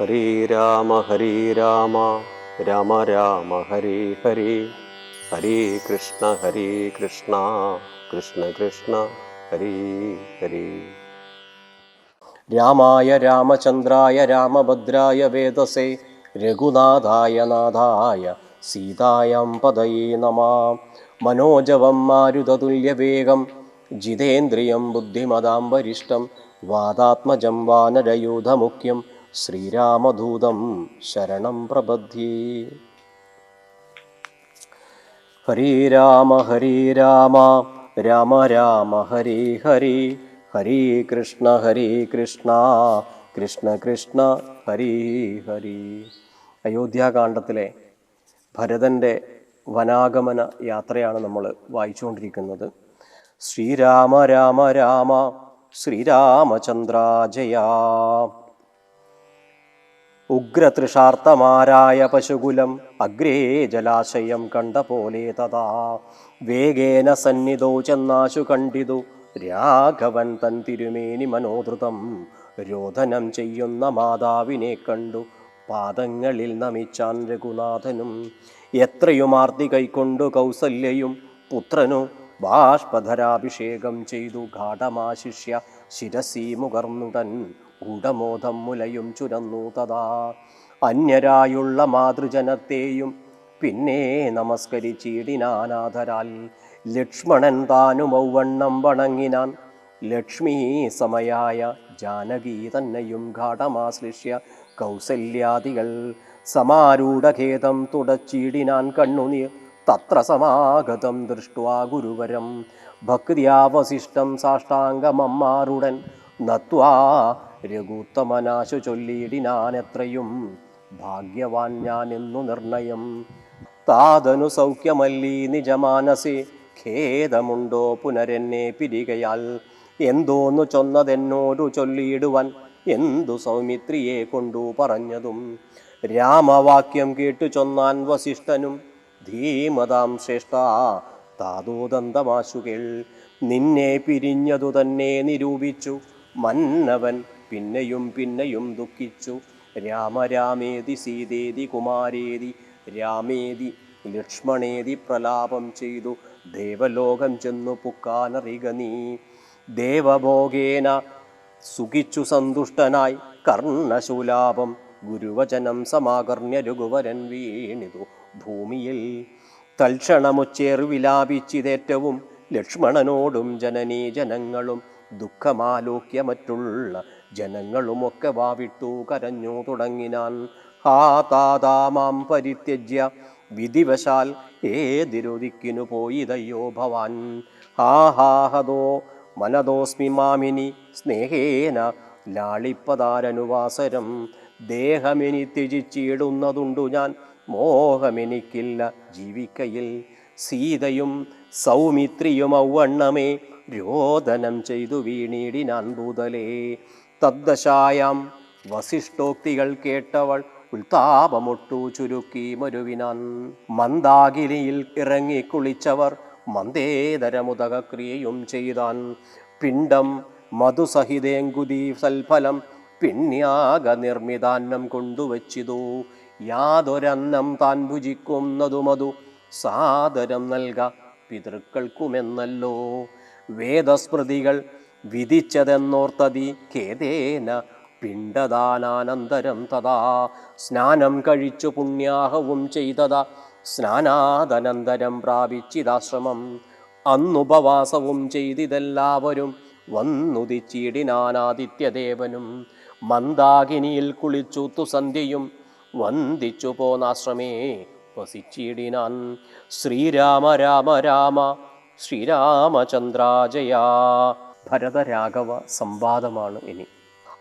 ഹരേ രാമ ഹരി രാമ രാമ രാമ ഹരി ഹരി. ഹരി കൃഷ്ണ ഹരി കൃഷ്ണ കൃഷ്ണ കൃഷ്ണ ഹരി ഹരി. രാമായ രാമചന്ദ്രായ രാമഭദ്രായ വേദസേ രഘുനാഥായ നാഥായ സീതായം പദയേ നമാ. മനോജവം മാരുതതുല്യവേഗം ജിതേന്ദ്രിയം ബുദ്ധിമതാം വരിഷ്ടം വാദാത്മജം വാനരയൂഥമുഖ്യം ശ്രീരാമദൂതം ശരണം പ്രപദ്ധ്യേ ഹരേ രാമ ഹരേ രാമ രാമ രാമ ഹരി ഹരി ഹരേ കൃഷ്ണ ഹരി കൃഷ്ണ കൃഷ്ണ കൃഷ്ണ ഹരി ഹരി. അയോധ്യാകാന്ഡത്തിലെ ഭരതന്റെ വനാഗമന യാത്രയാണ് നമ്മൾ വായിച്ചുകൊണ്ടിരിക്കുന്നത്. ശ്രീരാമ രാമ രാമ ശ്രീരാമചന്ദ്രാജയാ. ഉഗ്രതൃഷാർത്തമാരായ പശുകുലം അഗ്രേ ജലാശയം കണ്ട പോലെ തഥാ. വേഗേന സന്നിധോ ചെന്നാശു കണ്ടിതു. രാഘവൻ തൻ തിരുമേനി മനോധൃതം. രോധനം ചെയ്യുന്ന മാതാവിനെ കണ്ടു. പാദങ്ങളിൽ നമിച്ചാൻ രഘുനാഥനും. എത്രയും ആർത്തി കൈക്കൊണ്ടു കൗസല്യയും പുത്രനു ബാഷ്പധരാഭിഷേകം ചെയ്തു. ഗാഠമാശിഷ്യ ശിരസി മുകർന്നുടൻ ഗൂഢമോധം മുലയും ചുരന്നു തഥാ. അന്യരായുള്ള മാതൃജനത്തെയും പിന്നെ നമസ്കരിച്ചിടിനാനാഥരാൽ. ലക്ഷ്മണൻ താനും ഔവണ്ണം വണങ്ങിനാൻ. ലക്ഷ്മീ സമയായ ജാനകി തന്നെയും ഗാഠമാശ്ലിഷ്യ കൗസല്യാദികൾ. സമാരൂഢഖേദം തുടച്ചിടിനാൻ കണ്ണുനീർ. തത്ര സമാഗതം ദൃഷ്ട്വാ ഗുരുവരം. ഭക്തിയാവശിഷ്ടം സാഷ്ടാംഗമമ്മാറുടൻ നത്വാ രഘുത്തമനാശു ചൊല്ലിയിടിനാനെത്രയും ഭാഗ്യവാൻ ഞാൻ എന്നു നിർണയം. താതനു സൗഖ്യമല്ലീ നിജമാനസി ഖേദമുണ്ടോ പുനരെന്നെ പിരികയാൽ? എന്തോന്നു ചൊന്നതെന്നോടു ചൊല്ലിയിടുവാൻ എന്തു സൗമിത്രിയെ കൊണ്ടു പറഞ്ഞതും? രാമവാക്യം കേട്ടു ചൊന്നാൻ വസിഷ്ഠനും ധീമതാം ശ്രേഷ്ഠ താതോദന്തമാശുകൾ. നിന്നെ പിരിഞ്ഞതു തന്നെ നിരൂപിച്ചു മന്നവൻ പിന്നെയും പിന്നെയും ദുഃഖിച്ചു. രാമരാമേതി സീതേതി കുമാരേതി രാമേതി ലക്ഷ്മണേതി പ്രലാപം ചെയ്തു. ദേവലോകം ചെന്നു പുക്കാനറിക നീ. ദേവഭോഗേന സുഖിച്ചു സന്തുഷ്ടനായി. കർണശൂലാപം ഗുരുവചനം സമാകർണ്യ രഘുവരൻ വീണിതു ഭൂമിയിൽ. തൽക്ഷണമുച്ചേർ വിലാപിച്ചിതേറ്റവും ലക്ഷ്മണനോടും ജനനീ ജനങ്ങളും ദുഃഖമാലോക്യ മറ്റുള്ള ജനങ്ങളുമൊക്കെ വാവിട്ടു കരഞ്ഞു തുടങ്ങിനാൻ ഹാ താതാമാം പരിത്യജ്യ. വിധിവശാൽ ഏതിരുദിക്കിനു പോയിതയ്യോ ഭവാൻ. ഹാ ഹാ ഹതോ മനതോസ്മി മാമിനി സ്നേഹേന ലാളിപ്പതാരനുവാസരം. ദേഹമിനി ത്യജിച്ചിടുന്നതുണ്ടു ഞാൻ മോഹമെനിക്കില്ല ജീവിക്കയിൽ. സീതയും സൗമിത്രിയും ഔവണ്ണമേ രോദനം ചെയ്തു വീണീടിനാൻ ഭൂതലേ. തദ്ദശായാം. വസിഷ്ഠോക്തികൾ കേട്ടവൾ ഉൽതാപമൊട്ടു ചുരുക്കി മരുവിനാൻ. മന്ദാകിനിയിൽ ഇറങ്ങി കുളിച്ചവർ മന്ദേതരമുദകക്രിയയും ചെയ്താൻ. പിണ്ടം മധുസഹിതേങ്കുതി സൽഫലം പിണ്യാക നിർമ്മിതാന്നം കൊണ്ടുവച്ചിതു യാതൊരന്നം താൻ ഭുജിക്കുന്നതു മധു സാദരം നൽക പിതൃക്കൾക്കുമെന്നല്ലോ. വേദസ്മൃതികൾ വിധിച്ചതെന്നോർത്തതി ഖേദേന പിണ്ടദാനാനന്തരം തഥാ. സ്നാനം കഴിച്ചു പുണ്യാഹവും ചെയ്തത. സ്നാനാദനന്തരം പ്രാപിച്ചിതാശ്രമം. അന്നുപവാസവും ചെയ്തിതെല്ലാവരും വന്നുദിച്ചിടിനാനാദിത്യദേവനും മന്ദാകിനിയിൽ കുളിച്ചു തുസന്ധ്യയും വന്ദിച്ചു പോന്നാശ്രമേ വസിച്ചിടിനാൻ. ശ്രീരാമ രാമ രാമ ശ്രീരാമചന്ദ്രാജയാ. ഭരതരാഘവ സംവാദമാണ് ഇനി.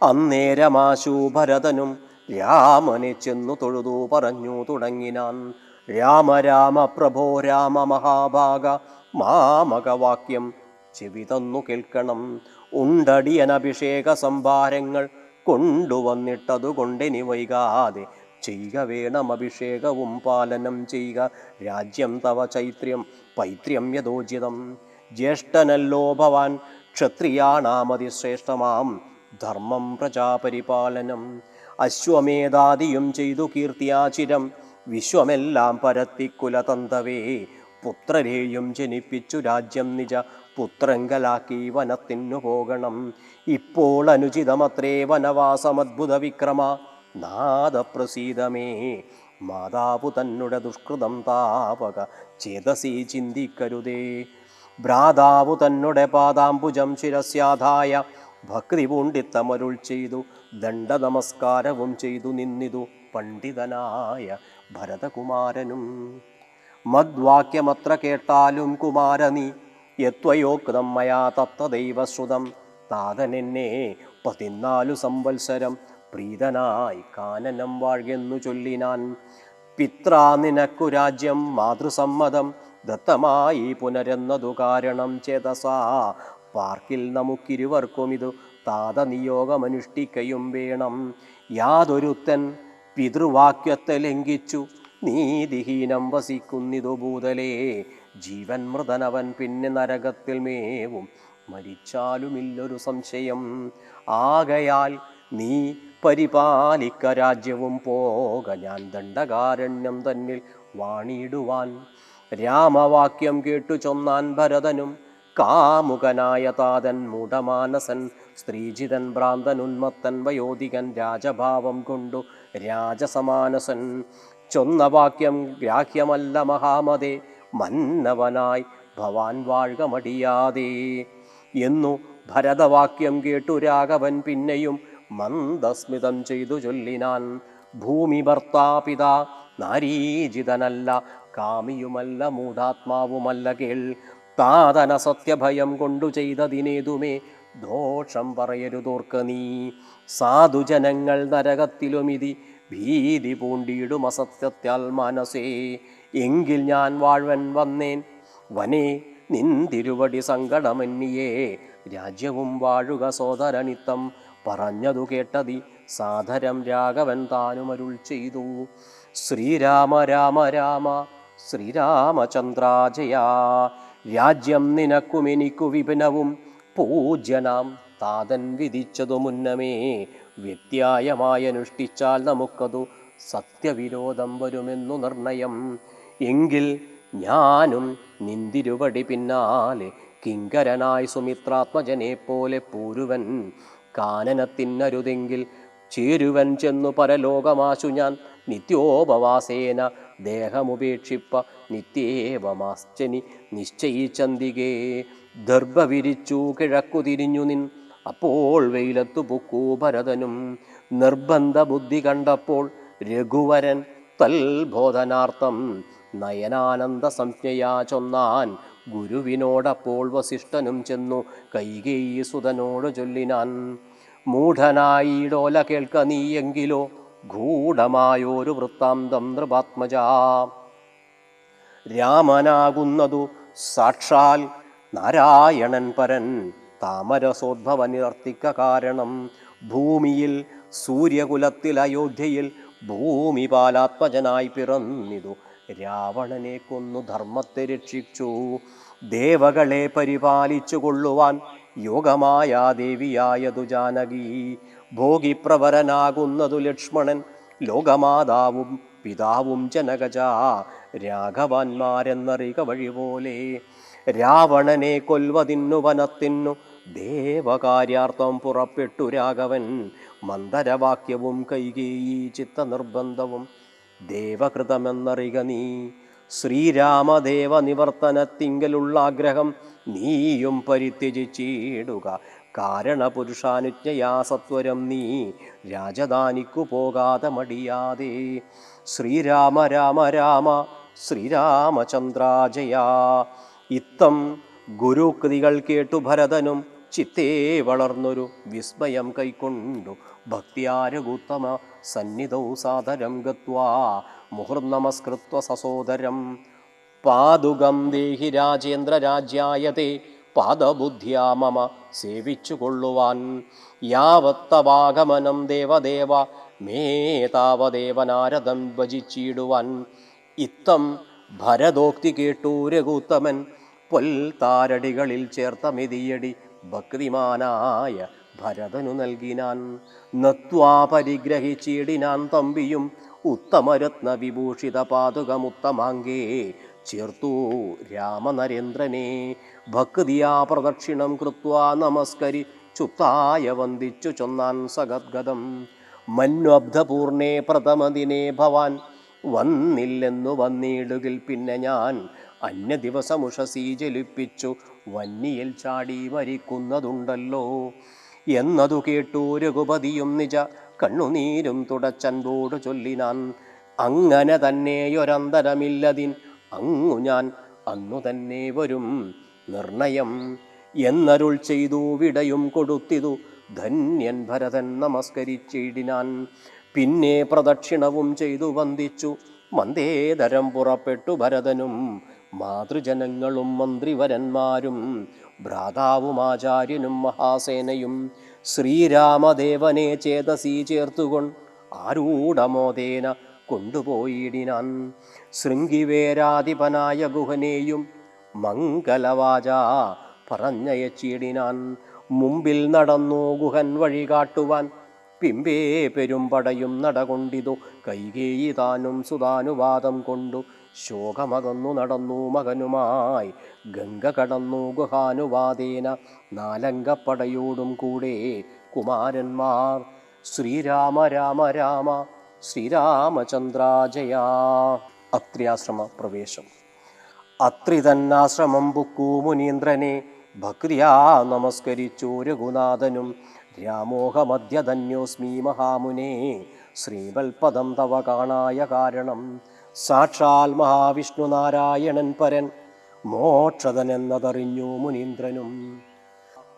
അന്നേരമാശു ഭരതനും രാമനെ ചെന്നു തൊഴുതു പറഞ്ഞു തുടങ്ങിനാൻ. രാമ രാമ പ്രഭോ രാമ മഹാഭാഗ മാമകവാക്യം ചെവി തന്നു കേൾക്കണം. ഉണ്ടടിയനഭിഷേക സംഭാരങ്ങൾ കൊണ്ടുവന്നിട്ടതുകൊണ്ടിനി വൈകാതെ ചെയ്യുക വേണം അഭിഷേകവും പാലനം ചെയ്യുക രാജ്യം തവ ചൈത്ര്യം പൈത്ര്യം യഥോചിതം. ജ്യേഷ്ഠനല്ലോ ഭവാൻ ക്ഷത്രിയാണാമതിശ്രേഷ്ഠമാം. ധർമ്മം പ്രജാപരിപാലനം. അശ്വമേധാദിയും ചെയ്തു കീർത്തിയാചിരം. വിശ്വമെല്ലാം പരത്തി കുലതന്തവേ. പുത്രരെയും ജനിപ്പിച്ചു രാജ്യം നിജ. പുത്രങ്കലാക്കി വനത്തിനു പോകണം. ഇപ്പോൾ അനുചിതമത്രേ വനവാസമദ്ഭുത വിക്രമ. നാദപ്രസീതമേ. മാതാവു തന്നുടെ ദുഷ്കൃതം താപക. ചേതസി ചിന്തിക്കരുതേ. ഭ്രാതാവു തന്നുടെ പാദാംബുജം ശിരസ്യാധായ. ഭക്തി പൂണ്ടിത്തമരുൾ ചെയ്തു ദണ്ഡ നമസ്കാരവും ചെയ്തു നിന്നിതു പണ്ഡിതനായ ഭരതകുമാരനും. മദ്വാക്യമത്ര കേട്ടാലും കുമാരനീ യത്വയോക്തം മയാ തത്തദൈവശ്രുതം താതനെന്നെ പതിനാലു സംവത്സരം പ്രീതനായി കാനനം വാഴ്കെന്നു ചൊല്ലിനാൻ. പിത്രാ നിനക്കു രാജ്യം മാതൃസമ്മതം ദത്തമായി പുനരെന്നതു കാരണം ചേതസാ. പാർക്കിൽ നമുക്കിരുവർക്കും ഇതു താതനിയോഗമനുഷ്ഠിക്കയും വേണം. യാതൊരുത്തൻ പിതൃവാക്യത്തെ ലംഘിച്ചു. നീതിഹീനം വസിക്കുന്നിതു ഭൂതലേ. ജീവൻ മൃതനവൻ പിന്നെ നരകത്തിൽ മേവും. മരിച്ചാലുമില്ലൊരു സംശയം. ആകയാൽ നീ പരിപാലിക്ക രാജ്യവും പോക. ഞാൻ ദണ്ഡകാരണ്യം തന്നിൽ വാണിയിടുവാൻ രാമവാക്യം കേട്ടു ചൊന്നാൻ ഭരതനും കാമുകനായ താതൻ മൂഢമാനസൻ സ്ത്രീജിതൻ ഭ്രാന്തൻ ഉന്മത്തൻ വയോധികൻ രാജഭാവം കൊണ്ടു രാജസമാനസൻ. ചൊന്ന വാക്യം ഗ്രാഹ്യമല്ല മഹാമതേ മന്നവനായി ഭവാൻ വാഴ്ക മടിയാതെ. എന്നു ഭരതവാക്യം കേട്ടു രാഘവൻ പിന്നെയും മന്ദസ്മിതം ചെയ്തു ചൊല്ലിനാൻ. ഭൂമി ഭർത്താപിത നാരീജിതനല്ല കാമിയുമല്ല മൂതാത്മാവുമല്ല കേൾ. താതന സത്യഭയം കൊണ്ടു ചെയ്തതിനേതുമേ ദോഷം പറയരുതോർക്ക് നീ. സാധുജനങ്ങൾ നരകത്തിലുമിതി ഭീതി പൂണ്ടിയിടും അസത്യത്യാൽ മനസ്സേ. എങ്കിൽ ഞാൻ വാഴ്വൻ വന്നേൻ. വനേ നിൻ തിരുവടി സങ്കടമന്യേ രാജ്യവും വാഴുക സോദരനിത്തം. പറഞ്ഞതു കേട്ടതി സാധരം രാഘവൻ താനുമരുൾ ചെയ്തു. ശ്രീരാമ രാമ രാമ ശ്രീരാമചന്ദ്രാജയാ. രാജ്യം നിനക്കും എനിക്കു വിപിനവും പൂജ്യനാം താതൻ വിധിച്ചതു മുന്നമേ. വ്യത്യായമായി അനുഷ്ഠിച്ചാൽ നമുക്കതു സത്യവിരോധം വരുമെന്നു നിർണയം. എങ്കിൽ ഞാനും നിന്തിരുവടി പിന്നാലെ കിങ്കരനായി സുമിത്രാത്മജനെ പോലെ പൂരുവൻ. കാനനത്തിനരുതെങ്കിൽ ചേരുവൻ ചെന്നു പരലോകമാശു ഞാൻ നിത്യോപവാസേന ദേഹമുപേക്ഷിപ്പ നിത്യേവമാശ്ചനി നിശ്ചയിച്ചന്തികേ. ദർഭ വിരിച്ചു കിഴക്കു തിരിഞ്ഞു നിൻ. അപ്പോൾ വെയിലത്തു പൊക്കൂ ഭരതനും. നിർബന്ധ ബുദ്ധി കണ്ടപ്പോൾ രഘുവരൻ തൽബോധനാർത്ഥം നയനാനന്ദ സംജ്ഞയാ ചൊന്നാൻ. ഗുരുവിനോടപ്പോൾ വസിഷ്ഠനും ചെന്നു കൈകേയി സുതനോട് ചൊല്ലിനാൻ. മൂഢനായിടോല കേൾക്ക നീയെങ്കിലോ ഗൂഢമായോരു വൃത്താന്തം നൃപാത്മജ. രാമനാകുന്നതു സാക്ഷാൽ നാരായണൻ പരൻ താമരസോദ്ഭവ നിർത്തിക്ക കാരണം. ഭൂമിയിൽ സൂര്യകുലത്തിൽ അയോധ്യയിൽ ഭൂമിപാലാത്മജനായി പിറന്നിതു. രാവണനെ കൊന്നു ധർമ്മത്തെ രക്ഷിച്ചു. ദേവകളെ പരിപാലിച്ചു കൊള്ളുവാൻ യോഗമായ ദേവിയായതു ജാനകി. ഭോഗിപ്രവരനാകുന്നതു ലക്ഷ്മണൻ. ലോകമാതാവും പിതാവും ജനകജ രാഘവാന്മാരെന്നറിക വഴി പോലെ രാവണനെ കൊൽവതിന്നു വനത്തിന്നു. ദേവകാര്യാർത്ഥം പുറപ്പെട്ടു രാഘവൻ. മന്ദരവാക്യവും കൈകേയി ചിത്തനിർബന്ധവും. ദേവകൃതമെന്നറിക നീ. ശ്രീരാമദേവ നിവർത്തനത്തിങ്കലുള്ള ആഗ്രഹം നീയും പരിത്യജിച്ചിടുക. കാരണപുരുഷാനുജ്ഞയാ സത്വരം നീ. രാജധാനിക്കു പോകാതെ മടിയാതെ. ശ്രീരാമ രാമ രാമ ശ്രീരാമചന്ദ്രാജയാ. ഇത്തം ഗുരുകൃതികൾ കേട്ടു ഭരതനും ചിത്തേ വളർന്നൊരു വിസ്മയം കൈക്കൊണ്ടു. ഭക്തിയാരഗുത്തമ സന്നിധൗ സാദരം ഗത്വാ. മുഹുർനമസ്കൃത്വ സസോദരം പാതുകം ദേഹി രാജേന്ദ്ര രാജ്യായതേ പാദബുദ്ധ്യാ മമ സേവിച്ചു കൊള്ളുവാൻ യാവത്തവാഗമനം ദേവദേവ മേ താവദേവനാരദം ഭജിച്ചിടുവാൻ. ഇത്തം ഭരതോക്തി കേട്ടു രഘുത്തമൻ പൊൽത്താരടികളിൽ ചേർത്ത മെതിയടി ഭക്തിമാനായ ഭരതനു നൽകിനാൻ. നത്വാ പരിഗ്രഹിച്ചിടിനാൻ തമ്പിയും ഉത്തമരത്ന വിഭൂഷിത പാതുകമുത്തമാങ്കേ ചേർത്തു. രാമനരേന്ദ്രനെ ഭക്തിയാ പ്രദക്ഷിണം കൃത്വാ നമസ്കരി ചുത്തായ വന്ദിച്ചു ചൊന്നാൻ സഗദ്ഗതം. മന്വബ്ധപൂർണേ പ്രഥമദിനെ ഭവാൻ. വന്നില്ലെന്നു വന്നിടുകിൽ പിന്നെ ഞാൻ. അന്യ ദിവസമുഷസീ ജലിപ്പിച്ചു. വന്നിയിൽ ചാടി മരിക്കുന്നതുണ്ടല്ലോ. എന്നതു കേട്ടു രഘുപതിയും നിജ. കണ്ണുനീരും തുടച്ചൻപോട് ചൊല്ലിനാൻ. അങ്ങനെ തന്നെയൊരന്തരമില്ലതിൻ. അങ്ങു ഞാൻ അന്നു തന്നെ വരും നിർണയം. എന്നരുൾ ചെയ്തു വിടയും കൊടുത്തിതു ധന്യൻ ഭരതൻ നമസ്കരിച്ചിടിനാൻ. പിന്നെ പ്രദക്ഷിണവും ചെയ്തു വന്ദിച്ചു മന്ദേതരം പുറപ്പെട്ടു ഭരതനും മാതൃജനങ്ങളും മന്ത്രിവരന്മാരും ഭ്രാതാവും ആചാര്യനും മഹാസേനയും. ശ്രീരാമദേവനെ ചേതസി ചേർത്തുകൊണ്ട് ആരൂഢമോദേന കൊണ്ടുപോയിടിനാൻ. ശൃംഗിവേരാധിപനായ ഗുഹനെയും മംഗലവാച പറഞ്ഞയച്ചിടിനാൻ. മുമ്പിൽ നടന്നു ഗുഹൻ വഴി കാട്ടുവാൻ. പിമ്പേ പെരുമ്പടയും നടകൊണ്ടിതു. കൈകേയി താനും സുതാനുവാദം കൊണ്ടു. ശോകമകന്നു നടന്നു മകനുമായി. ഗംഗ കടന്നു ഗുഹാനുവാദേന. നാലങ്കപ്പടയോടും കൂടെ കുമാരന്മാർ. ശ്രീരാമ രാമ രാമ ശ്രീരാമചന്ദ്രാജയ. അത്രിയാശ്രമ പ്രവേശം അത്രി തന്നാശ്രമം ബുക്കൂ മുനീന്ദ്രനെ ഭക്തിയാ നമസ്കരിച്ചു രഘുനാഥനും. രാമോഹമധ്യധന്യോസ്മി മഹാമുനെ ശ്രീവൽപദം തവ കാണായ കാരണം. സാക്ഷാൽ മഹാവിഷ്ണു നാരായണൻ പരൻ മോക്ഷതനെന്നതറിഞ്ഞു മുനീന്ദ്രനും.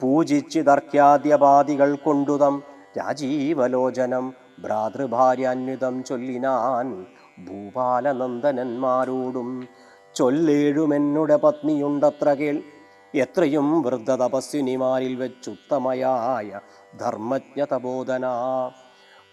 പൂജിച്ചിതർക്യാദ്യപാദികൾ കൊണ്ടുതം രാജീവലോചനം. ഭ്രാതൃഭാര്യാന്വിതം ചൊല്ലിനാൻ ഭൂപാലനന്ദനന്മാരോടും ചൊല്ലേഴുമെന്നുടെ പത്നിയുണ്ടത്ര കേൾ. എത്രയും വൃദ്ധ തപസ്വിനിമാരിൽ വെച്ചുത്തമയായ ധർമ്മജ്ഞ തബോധന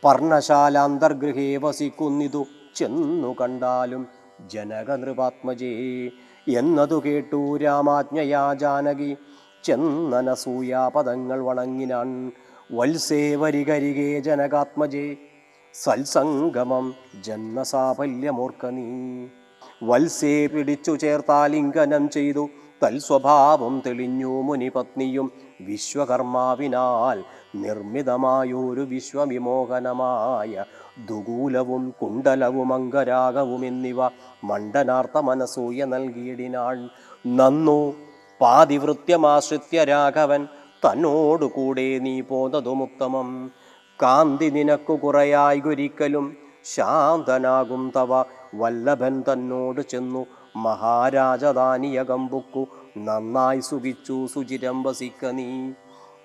പർണശാലാന്തർഗൃഹേ വസിക്കുന്നിതു ചെന്നു കണ്ടാലും ജനകനൃപാത്മജേ. എന്നതു കേട്ടു രാമാജ്ഞയാ ജാനകി ചെന്നനസൂയാ പദങ്ങൾ വണങ്ങിനാൻ വത്സേ വരികരികേ ജനകാത്മജേ. സൽസംഗമം ജന്മസാഫല്യമോർക്ക നീ വത്സേ പിടിച്ചു ചേർത്താലിംഗനം ചെയ്തു തൽസ്വഭാവം തെളിഞ്ഞു മുനിപത്നിയും വിശ്വകർമാവിനാൽ നിർമ്മിതമായൊരു വിശ്വവിമോഹനമായ ദുകൂലവും കുണ്ടലവും അംഗരാഗവും എന്നിവ മണ്ഡനാർത്ഥ മനസൂയ നൽകിയിടിനാൾ നന്നു പാതിവൃത്യമാശ്രിത്യ രാഘവൻ തന്നോടുകൂടെ നീ പോന്നതുമുത്തമം കാന്തി നിനക്കു കുറയായി ഒരിക്കലും ശാന്തനാകും തവ. വല്ലഭൻ തന്നോട് ചെന്നു മഹാരാജധാനിയകമ്പുക്കു നന്നായി സുഖിച്ചു സുചിരം വസിക്ക നീ.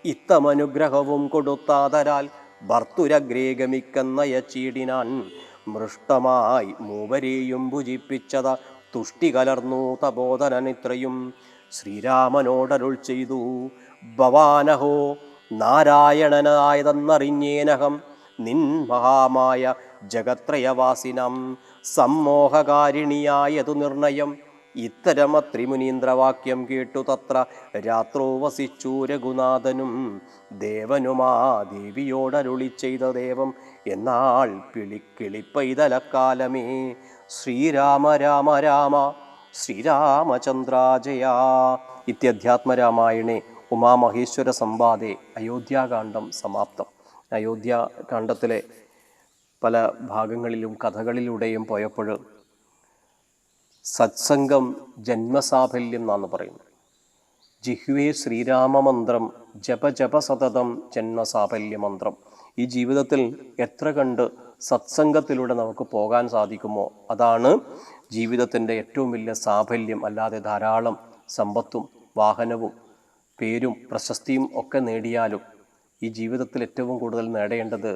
ഇത്തമനുഗ്രഹവും കൊടുത്താതരാൽ ഭർത്തുരഗ്രേ ഗമിക്കെന്നയച്ചീടിനാൻ മൃഷ്ടമായി മൂവരെയും ഭുജിപ്പിച്ചത തുഷ്ടി കലർന്നു തബോധനനിത്രയും ശ്രീരാമനോടരുൾ ചെയ്തു ഭവാനഹോ നാരായണനായതെന്നറിഞ്ഞേനഹം നിൻ മഹാമായ ജഗത്രയവാസിനം സമ്മോഹകാരിണിയായതു നിർണയം. ഇത്തരമ ത്രിമുനീന്ദ്രവാക്യം കേട്ടു തത്ര രാത്രോ വസിച്ചു രഘുനാഥനും ദേവനുമാ ദേവിയോടരുളി ചെയ്ത ദേവം. എന്നാൾ പിളിക്കിളിപ്പൈതലക്കാലമേ ശ്രീരാമ രാമ രാമ ശ്രീരാമചന്ദ്രാജയ. ഇത്യധ്യാത്മരാമായണേ ഉമാമഹേശ്വര സംവാദേ അയോധ്യാകാന്ഡം സമാപ്തം. അയോധ്യാകാന്ഡത്തിലെ പല ഭാഗങ്ങളിലും കഥകളിലൂടെയും പോയപ്പോൾ സത്സംഗം ജന്മസാഫല്യം എന്നാണ് പറയുന്നത്. ജിഹ്വേ ശ്രീരാമമന്ത്രം ജപ ജപ സതതം ജന്മസാഫല്യ മന്ത്രം. ഈ ജീവിതത്തിൽ എത്ര കണ്ട് സത്സംഗത്തിലൂടെ നമുക്ക് പോകാൻ സാധിക്കുമോ? അതാണ് ജീവിതത്തിന്റെ ഏറ്റവും വലിയ സാഫല്യം. അല്ലാതെ ധാരാളം സമ്പത്തും വാഹനവും പേരും പ്രശസ്തിയും ഒക്കെ നേടിയാലും ഈ ജീവിതത്തിൽ ഏറ്റവും കൂടുതൽ നേടേണ്ടത്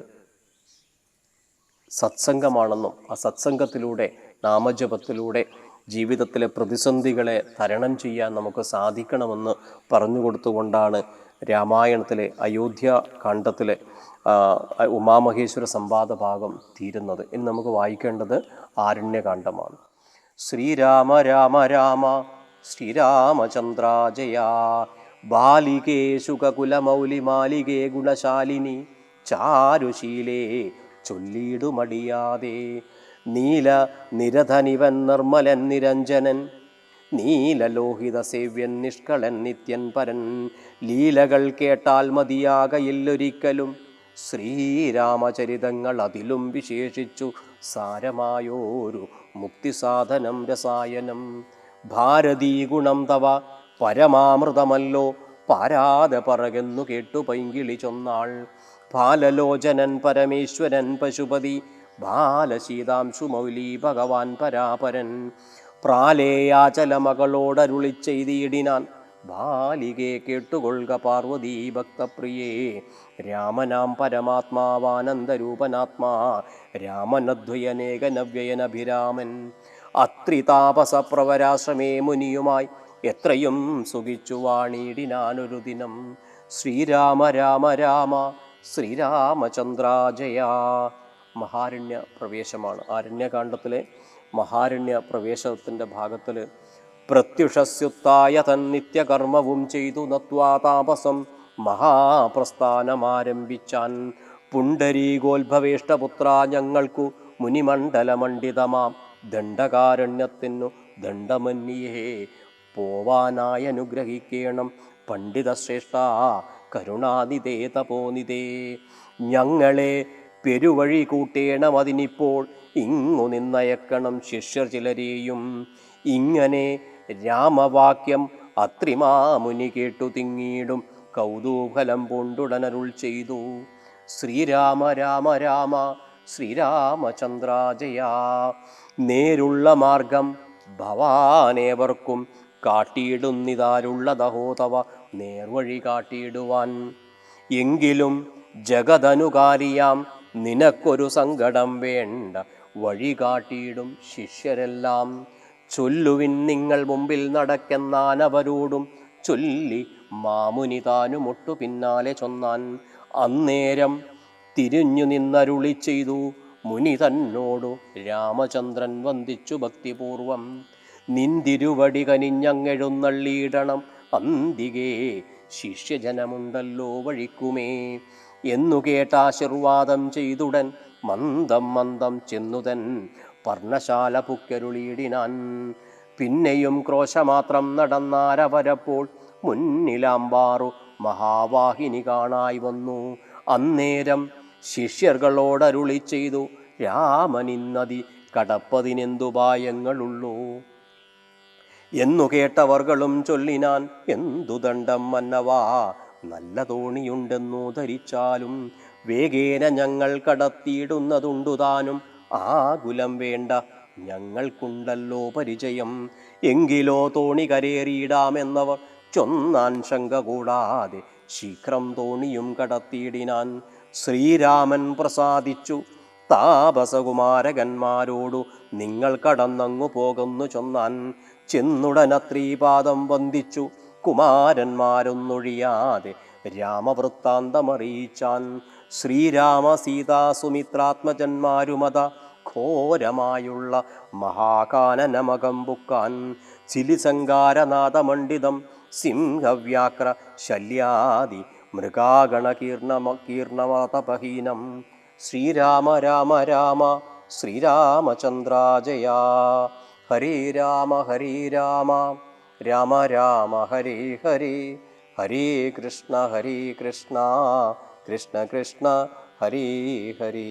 സത്സംഗമാണെന്നും ആ സത്സംഗത്തിലൂടെ നാമജപത്തിലൂടെ ജീവിതത്തിലെ പ്രതിസന്ധികളെ തരണം ചെയ്യാൻ നമുക്ക് സാധിക്കണമെന്ന് പറഞ്ഞു കൊടുത്തുകൊണ്ടാണ് രാമായണത്തിലെ അയോധ്യ കാണ്ഡത്തിലെ ഉമാമഹേശ്വര സംവാദ ഭാഗം തീരുന്നത്. ഇനി നമുക്ക് വായിക്കേണ്ടത് ആരണ്യകാന്ഡമാണ് ശ്രീരാമ രാമ രാമ ശ്രീരാമചന്ദ്രാജയ ബാലികേ ശുഖകുലമൗലി മാലികേ ഗുണശാലിനി ചാരുശീലേ ചൊല്ലിടുമടിയാതെ. നീല നിരധനിവൻ നിർമ്മലൻ നിരഞ്ജനൻ നീലലോഹിത സേവ്യൻ നിഷ്കളൻ നിത്യൻ പരൻ. ലീലകൾ കേട്ടാൽ മതിയാകയില്ലൊരിക്കലും ശ്രീരാമചരിതങ്ങൾ അതിലും വിശേഷിച്ചു സാരമായോരു മുക്തിസാധനം രസായനം. ഭാരതീ ഗുണം തവ പരമാമൃതമല്ലോ. പാരാതെ പറകെന്നു കേട്ടു പൈങ്കിളി ചൊന്നാൾ. ബാലലോചനൻ പരമേശ്വരൻ പശുപതി. ബാലശീതാംശു മൗലി ഭഗവാൻ പരാപരൻ. പ്രാലേയാചല മകളോടരുളി ചെയ്തിടിനാൻ ബാലികെ കേട്ടുകൊള്ളുക പാർവതീ ഭക്തപ്രിയേ. രാമനാം പരമാത്മാവാനന്ദരൂപനാത്മാ. രാമനദ്വയനേകനവ്യയനഭിരാമൻ. അത്രിതാപസപ്രവരാശ്രമേ മുനിയുമായി. എത്രയും സുഖിച്ചു വാണിടിനാനൊരു ദിനം. ശ്രീരാമ രാമ രാമ ശ്രീരാമചന്ദ്രാജയ. മഹാരണ്യ പ്രവേശമാണ് ആരണ്യകാണ്ഡത്തിലെ മഹാരണ്യ പ്രവേശത്തിന്റെ ഭാഗത്തിൽ പ്രത്യുഷസ്യുത്തായ തൻ നിത്യകർമ്മവും ചെയ്തു നത്വാ താപസം മഹാപ്രസ്ഥാനമാരംഭിച്ചാൻ. പുണ്ടരീകോത്ഭവേഷ്ടപുത്ര ഞങ്ങൾക്കു മുനിമണ്ഡലമണ്ഡിതമാം. ദണ്ഡകാരണ്യത്തിനു ദണ്ഡമന്യേ പോവാനായി അനുഗ്രഹിക്കണം പണ്ഡിതശ്രേഷ്ഠ കരുണാനിതേ തപോനിതേ ഞങ്ങളെ പെരുവഴി കൂട്ടേണം അതിനിപ്പോൾ. ഇങ്ങു നിന്നയക്കണം ശിഷ്യർ ചിലരെയും. ഇങ്ങനെ രാമവാക്യം അത്രിമാമുനി കേട്ടു തിങ്ങിയിടും. കൗതൂഹലം പൂണ്ടുടനരുൾ ചെയ്തു. ശ്രീരാമ രാമ രാമ ശ്രീരാമചന്ദ്രാജയ. നേരുള്ള മാർഗം ഭവാനേവർക്കും കാട്ടിയിടുന്നിതാരുള്ളതഹോ തവ നേർവഴി കാട്ടിയിടുവാൻ. എങ്കിലും ജഗതനുകാരിയാം നിനക്കൊരു സങ്കടം വേണ്ട. വഴി കാട്ടിയിടും ശിഷ്യരെല്ലാം. ചൊല്ലുവിൻ നിങ്ങൾ മുമ്പിൽ നടക്കെന്നാനവരോടും ചൊല്ലി മാമുനി താനുമൊട്ടു പിന്നാലെ ചൊന്നാൻ. അന്നേരം തിരിഞ്ഞു നിന്നരുളി ചെയ്തു. മുനി തന്നോടു രാമചന്ദ്രൻ വന്ദിച്ചു ഭക്തിപൂർവം. നിന്തിരുവടി കനിഞ്ഞങ്ങെഴുന്നള്ളിയിടണം. അന്തികേ ശിഷ്യജനമുണ്ടല്ലോ വഴിക്കുമേ. എന്നു കേട്ടാശീർവാദം ചെയ്തുടൻ. മന്ദം മന്ദം ചെന്നുതൻ പർണശാല പുക്കരുളിയിടിനാൻ. പിന്നെയും ക്രോശമാത്രം നടന്നാരവരപ്പോൾ മുന്നിലാമ്പാറു മഹാവാഹിനി കാണായി വന്നു. അന്നേരം ശിഷ്യർകളോടരുളി ചെയ്തു രാമനിന്നതി കടപ്പതിനെന്തുപായങ്ങളുള്ളൂ എന്നു കേട്ടവർകളും ചൊല്ലിനാൻ എന്തു ദണ്ഡം മന്നവാ നല്ല തോണിയുണ്ടെന്നു ധരിച്ചാലും വേഗേന ഞങ്ങൾ കടത്തിയിടുന്നതുണ്ടു താനും. ആകുലം വേണ്ട ഞങ്ങൾക്കുണ്ടല്ലോ പരിചയം. എങ്കിലോ തോണി കരേറിയിടാമെന്നവർ ചൊന്നാൻ ശങ്ക കൂടാതെ ശീഘ്രം തോണിയും കടത്തിയിടിനാൻ ശ്രീരാമൻ പ്രസാദിച്ചു. താപസകുമാരകന്മാരോടു നിങ്ങൾ കടന്നങ്ങു പോകുന്നു ചൊന്നാൻ. ചെന്നുടനത്രീപാദം വന്ദിച്ചു. കുമാരന്മാരൊന്നൊഴിയാതെ രാമവൃത്താന്തമറിയിച്ചാൻ. ശ്രീരാമ സീതാ സുമിത്രാത്മജന്മാരുമത ഘോരമായുള്ള മഹാകാനനമകം ബുക്കാൻ. ചിലിസങ്കാരനാഥമണ്ഡിതം സിംഹവ്യാക്ര ശല്യാദി മൃഗാഗണകീർണമ കീർണമതപഹീനം ശ്രീരാമ രാമ രാമ ശ്രീരാമചന്ദ്രാജയ. ഹരി രാമ ഹരി രാമ രാമ രാമ ഹരി ഹരി. ഹരി കൃഷ്ണ ഹരി കൃഷ്ണ കൃഷ്ണ കൃഷ്ണ ഹരി ഹരി.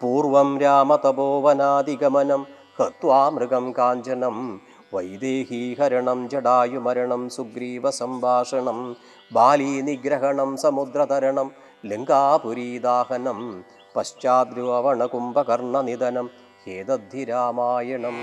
പൂർവം രാമതപോവനാദിഗമനം ഹത്വാ മൃഗം കാഞ്ചനം വൈദേഹീഹരണം ജടായുമരണം സുഗ്രീവസംഭാഷണം ബാലീനിഗ്രഹണം സമുദ്രതരണം ലങ്കാപുരീദാഹനം പശ്ചാദ്രുവണ കുംഭകർണനിധനം ഹേതദ്ധി രാമായണം.